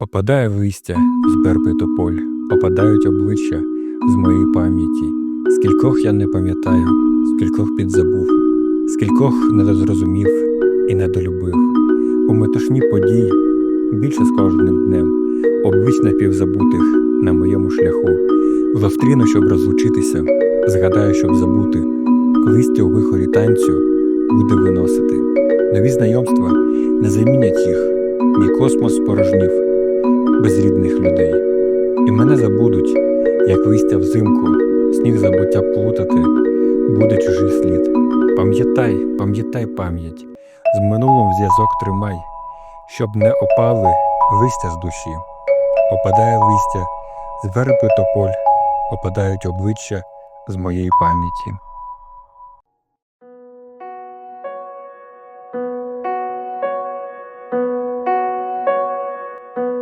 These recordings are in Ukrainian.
Опадає листя з берби тополь, опадають обличчя з моєї пам'яті. Скількох я не пам'ятаю, скількох підзабув, скількох недозрозумів і недолюбив. У метушні подій більше з кожним днем, облич напівзабутих на моєму шляху. Зустріну, щоб розлучитися, згадаю, щоб забути, листя у вихорі танцю буде виносити. Нові знайомства не замінять їх, ні космос спорожнів без рідних людей. І мене забудуть, як листя взимку, сніг забуття плутати, буде чужий слід. Пам'ятай, пам'ятай пам'ять, з минулим зв'язок тримай, щоб не опали листя з душі. Опадає листя з верби тополь, опадають обличчя з моєї пам'яті.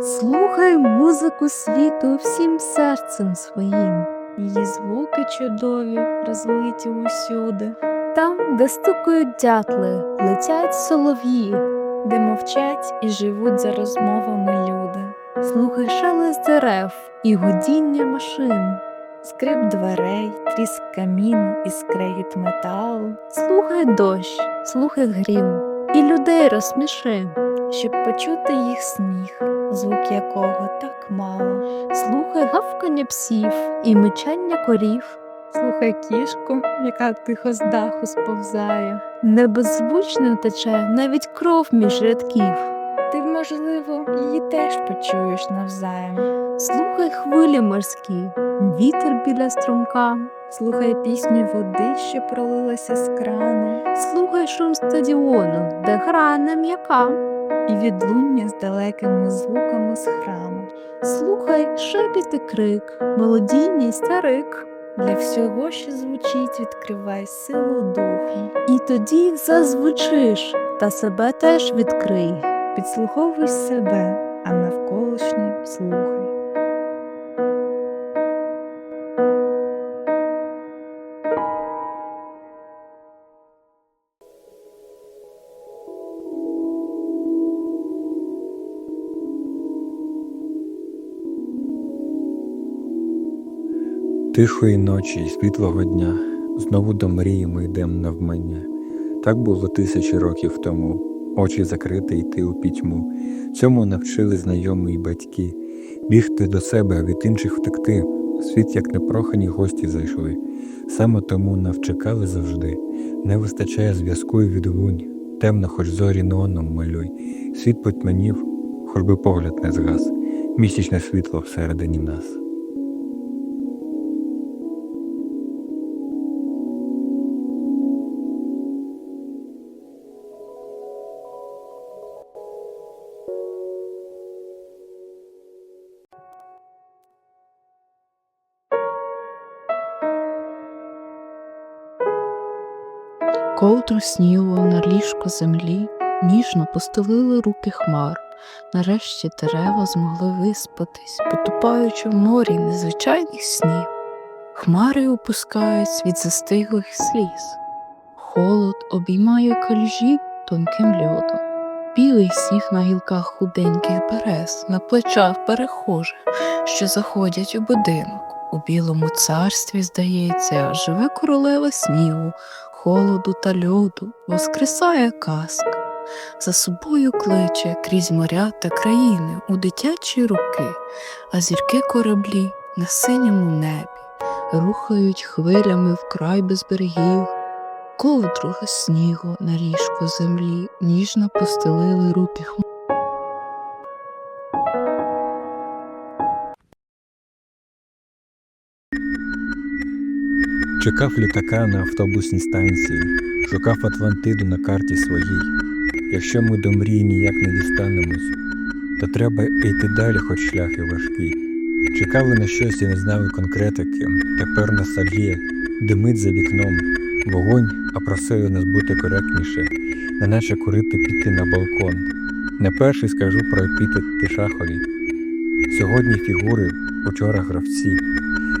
Слухай музику світу всім серцем своїм. Її звуки чудові, розлиті усюди, Там, де стукають дятли, летять солов'ї. де мовчать і живуть за розмовами люди. Слухай шелест дерев і гудіння машин. Скрип дверей, тріск каміну і скрегіт металу, Слухай дощ, слухай грім, і людей розсміши. Щоб почути їх сміх, звук якого так мало. Слухай гавкання псів і мичання корів. Слухай кішку, яка тихо з даху сповзає. Не беззвучно тече навіть кров між рядків. Ти, можливо, її теж почуєш навзаєм. Слухай хвилі морські, вітер біля струмка. Слухай пісню води, що пролилася з крану, Слухай шум стадіону, де гра не м'яка. І відлуння з далекими звуками з храму. Слухай шепіт і крик, мелодійність старик. Для всього, що звучить, відкривай силу духу. І тоді зазвучиш, та себе теж відкрий. Підслуховуй себе, а навколишнє слухай. Тихої ночі й світлого дня знову до мрії ми йдем навмання. Так було тисячі років тому. Очі закрити йти у пітьму. Цьому навчили знайомі й батьки. Бігти до себе, а від інших втекти. Світ, як непрохані гості зайшли. Саме тому навчекали завжди. Не вистачає зв'язку й відлунь. Темно, хоч зорі неоном малюй. Світ потьмянів, хоч би погляд не згас. Місячне світло всередині нас. Ковдру сніло на ліжко землі, ніжно постелили руки хмар. Нарешті дерева змогли виспатись, потупаючи в морі незвичайних снів. Хмари опускають від застиглих сліз. Холод обіймає калюжі тонким льодом. Білий сніг на гілках худеньких берез, на плечах перехожих, що заходять у будинок. У білому царстві, здається, живе королева снігу, холоду та льоду, воскресає казка. За собою кличе крізь моря та країни у дитячі руки, а зірки кораблі на синьому небі рухають хвилями вкрай без берегів. Ковдру снігу на ріжку землі ніжно постелили руки хм. Чекав літака на автобусній станції, шукав Атлантиду на карті своїй. Якщо ми до мрії ніяк не дістанемось, то треба йти далі, хоч шлях і важкий. Чекали на щось і не знали конкретики. Тепер ностальгія димить за вікном. Вогонь, а просили нас бути коректніше, неначе курити піти на балкон. Не перший скажу про епітети шахові. Сьогодні фігури, учора гравці.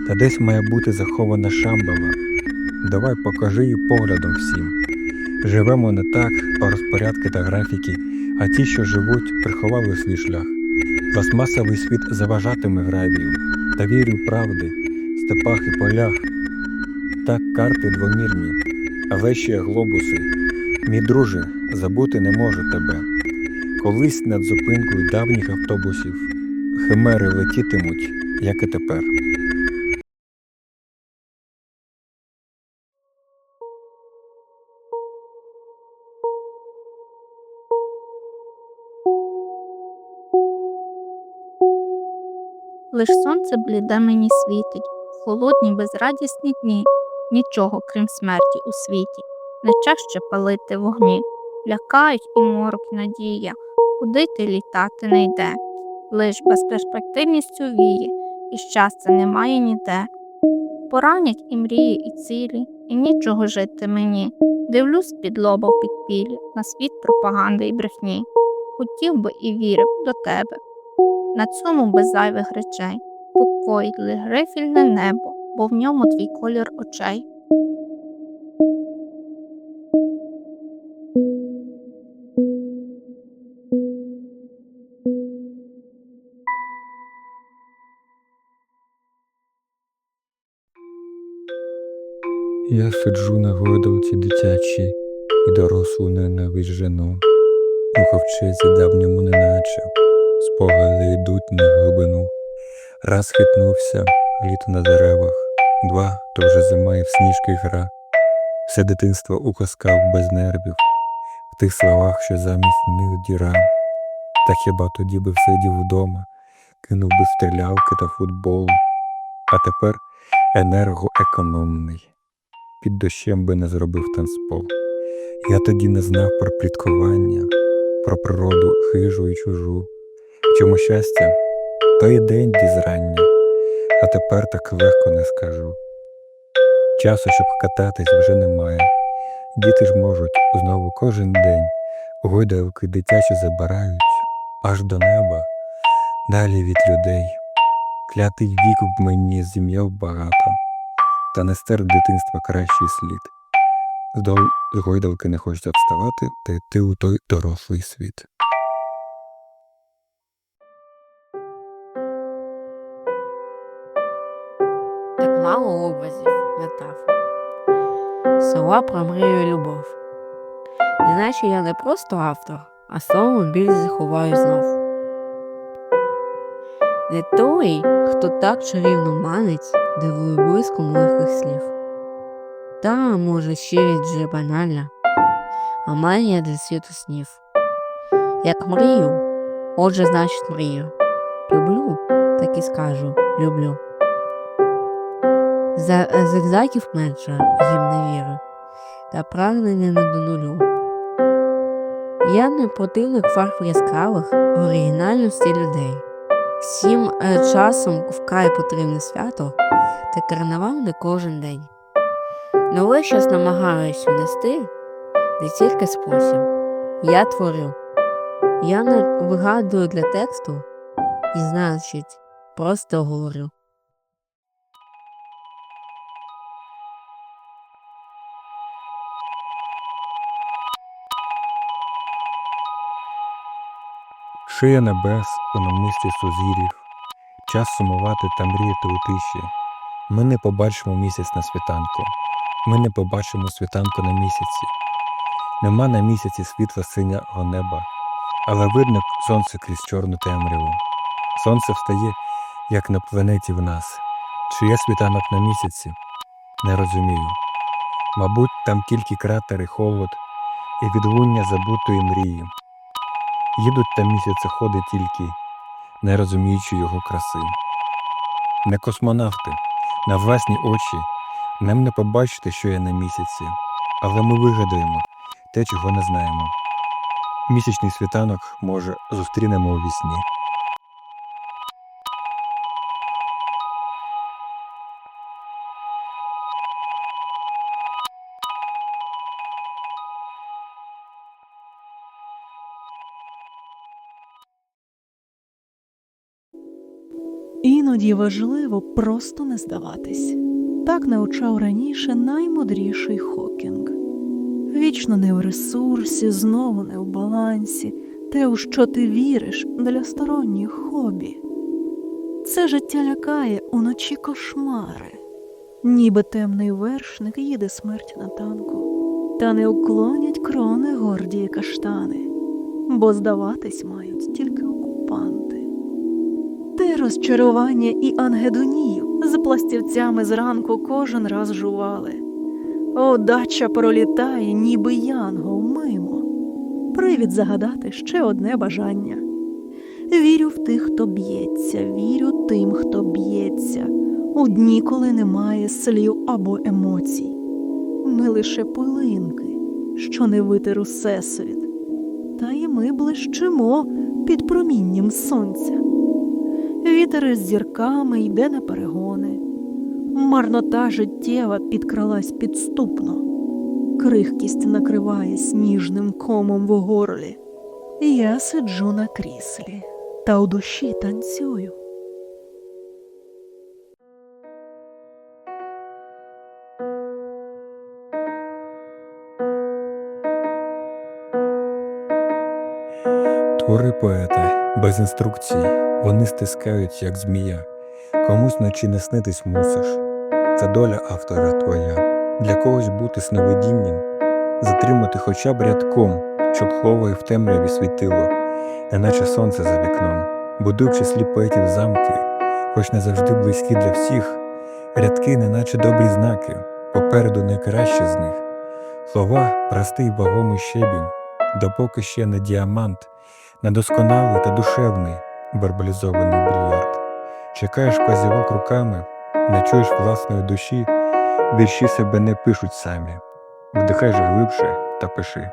Та десь має бути захована шамбала. Давай покажи її поглядом всім. Живемо не так, а розпорядки та графіки, а ті, що живуть, приховали свій шлях. Пластмасовий світ заважатиме гравію, та вірю правди, степах і полях. Так карти двомірні, але ще глобуси. Мій друже, забути не можу тебе. Колись над зупинкою давніх автобусів химери летітимуть, як і тепер. Лиш сонце бліде мені світить, холодні безрадісні дні, нічого, крім смерті у світі, не час ще палити вогні, лякають і морок надія, ходити літати не йде, лиш безперспективністю віє, і щастя немає ніде. Поранять і мрії, і цілі, і нічого жити мені. Дивлюсь під лоба в підпілі на світ пропаганди і брехні. Хотів би і вірив до тебе. На цьому без зайвих речей покоїть грифільне небо, бо в ньому твій колір очей. Я сиджу на гойдалці дитячій і дорослу ненавиджену. У ковчезі давньому неначе спогади йдуть на глибину. Раз хитнувся, літо на деревах, два то вже зима і в сніжки гра. Все дитинство у казках без нервів, в тих словах, що замість них діра. Та хіба тоді би сидів вдома, кинув би стрілялки та футбол. А тепер енергоекономний під дощем би не зробив танцпол. Я тоді не знав про пліткування, про природу хижу і чужу. Чому щастя, то і день дізрання, а тепер так легко не скажу. Часу, щоб кататись, вже немає. Діти ж можуть знову кожен день гойдалки дитячі забирають аж до неба, далі від людей. Клятий вік в мені зім'яв багато та не стер дитинства кращий слід. З гойдалки не хочеться вставати та йти у той дорослий світ. Так мало образів, метафор. Слова про мрію любов. Неначе я не просто автор, а словом біль заховаю знов. Не той, хто так чарівно манить, дивує блиском легких слів. Та, може, щирість вже банальна, а манія для світу снів. Як мрію, отже, значить мрію. Люблю, так і скажу, люблю. За зигзагів менше їм не та прагнення не до нулю. Я не противник фарб яскравих оригінальності людей. Всім е, часом вкрай потрібне свято, та карнавал не кожен день. Нове щось намагаюсь внести, не тільки спосіб. Я творю. Я не вигадую для тексту і, значить, просто говорю. Шия небес у намисті сузірів, час сумувати та мріяти у тиші. Ми не побачимо місяць на світанку, ми не побачимо світанку на місяці. Нема на місяці світла синього неба, але видно сонце крізь чорну темряву. Сонце встає, як на планеті в нас. Чи є світанок на місяці? Не розумію. Мабуть, там тільки кратери, холод і відлуння забутої мрії. Їдуть та там місяцеходи тільки, не розуміючи його краси. Не космонавти, на власні очі нам не побачити, що є на місяці, але ми вигадаємо те, чого не знаємо. Місячний світанок, може, зустрінемо у вісні. Іноді важливо просто не здаватись. Так навчав раніше наймудріший Хокінг. Вічно не в ресурсі, знову не в балансі, те, у що ти віриш, для сторонніх хобі. Це життя лякає уночі кошмари, ніби темний вершник їде смерть на танку, та не уклонять крони гордії каштани, бо здаватись мають тільки окупанти. Ти розчарування і ангедонію з пластівцями зранку кожен раз жували. Удача пролітає, ніби янгол мимо. Привід загадати ще одне бажання. Вірю в тих, хто б'ється, вірю тим, хто б'ється, у дні, коли немає слів або емоцій. Ми лише пилинки, що не витер всесвіт, та й ми блищимо під промінням сонця. Вітер із зірками йде на перегони. Марнота життєва підкралась підступно, крихкість накриває сніжним комом в горлі. Я сиджу на кріслі та у душі танцюю. Твори поета, без інструкцій, вони стискають, як змія. Комусь вночі не снитись мусиш. Це доля автора твоя. Для когось бути сновидінням, затримати хоча б рядком, щоб хловає в темряві світило, неначе сонце за вікном, будуй в числі поетів замки, хоч не завжди близькі для всіх, рядки, неначе добрі знаки, попереду найкраще з них. Слова простий вагомий щебінь, допоки ще не діамант, недосконалий та душевний барбалізований брильярд. Чекаєш вказівок руками, не чуєш власної душі, вірші себе не пишуть самі. Вдихаєш глибше та пиши.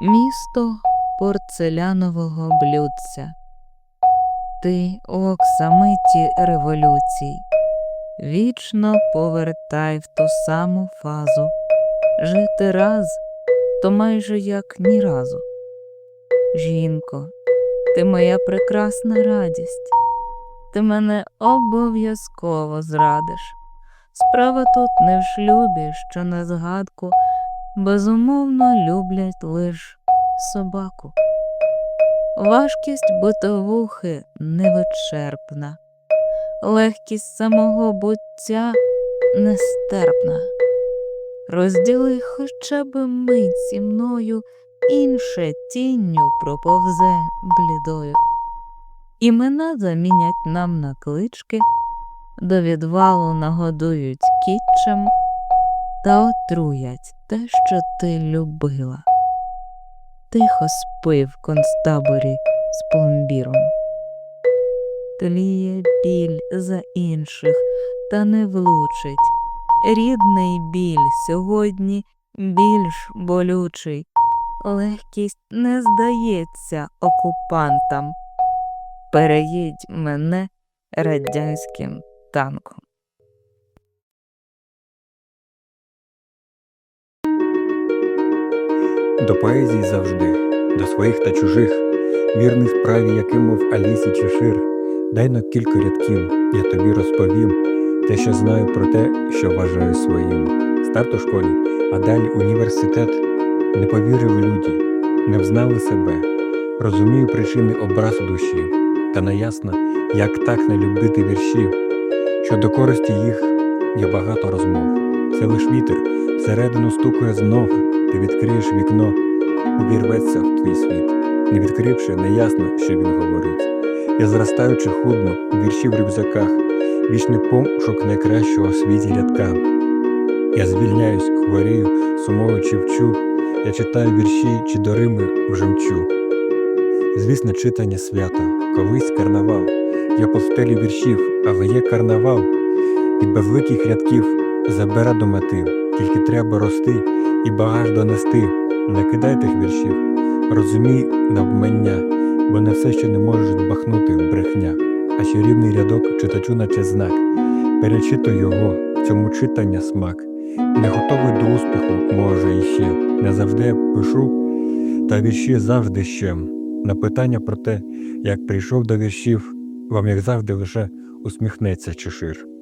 Місто порцелянового блюдця. Ти оксамиті революцій. Вічно повертай в ту саму фазу. Жити раз то майже як ні разу. Жінко, ти моя прекрасна радість. Ти мене обов'язково зрадиш. Справа тут не в шлюбі, що на згадку безумовно люблять лиш собаку. Важкість битовухи невичерпна, легкість самого буття нестерпна. Розділи хоча б мить зі мною, інше тінню проповзе блідою. Імена замінять нам на клички, до відвалу нагодують кітчем та отруять те, що ти любила. Тихо спи в концтаборі з пломбіром. Тліє біль за інших, та не влучить. Рідний біль сьогодні більш болючий. Легкість не здається окупантам. Переїдь мене радянським танком. До поезії завжди, до своїх та чужих, вірний справі, яким мов Алісі чи Шир. Дай на кілька рядків, я тобі розповім те, що знаю про те, що вважаю своїм. Старт у школі, а далі університет. Не повірив люди, не взнали себе. Розумію причини образ у душі, та не ясно, як так не любити вірші. Щодо користі їх є багато розмов. Це лиш вітер, всередину стукає знов, ти відкриєш вікно, увірветься в твій світ. Не відкривши, неясно, що він говорить. Я зростаючи худно, у вірші в рюкзаках, вічний пошук найкращого в світі рядка. Я звільняюсь, хворію, сумуючи вчу, я читаю вірші чи до Рими вже мчу. Звісно, читання свято, колись карнавал. Я по стелі віршів, але є карнавал. Від безликих рядків забера до мети, тільки треба рости і багаж донести. Не кидай тих віршів, розумій навмання, бо не все, що не можеш збахнути брехня, а чарівний рядок читачу, наче знак. Перечитуй його, цьому читання смак. Не готовий до успіху, може, іще. Не завжди пишу, та вірші завжди ще. На питання про те, як прийшов до віршів, вам як завжди лише усміхнеться Чешир.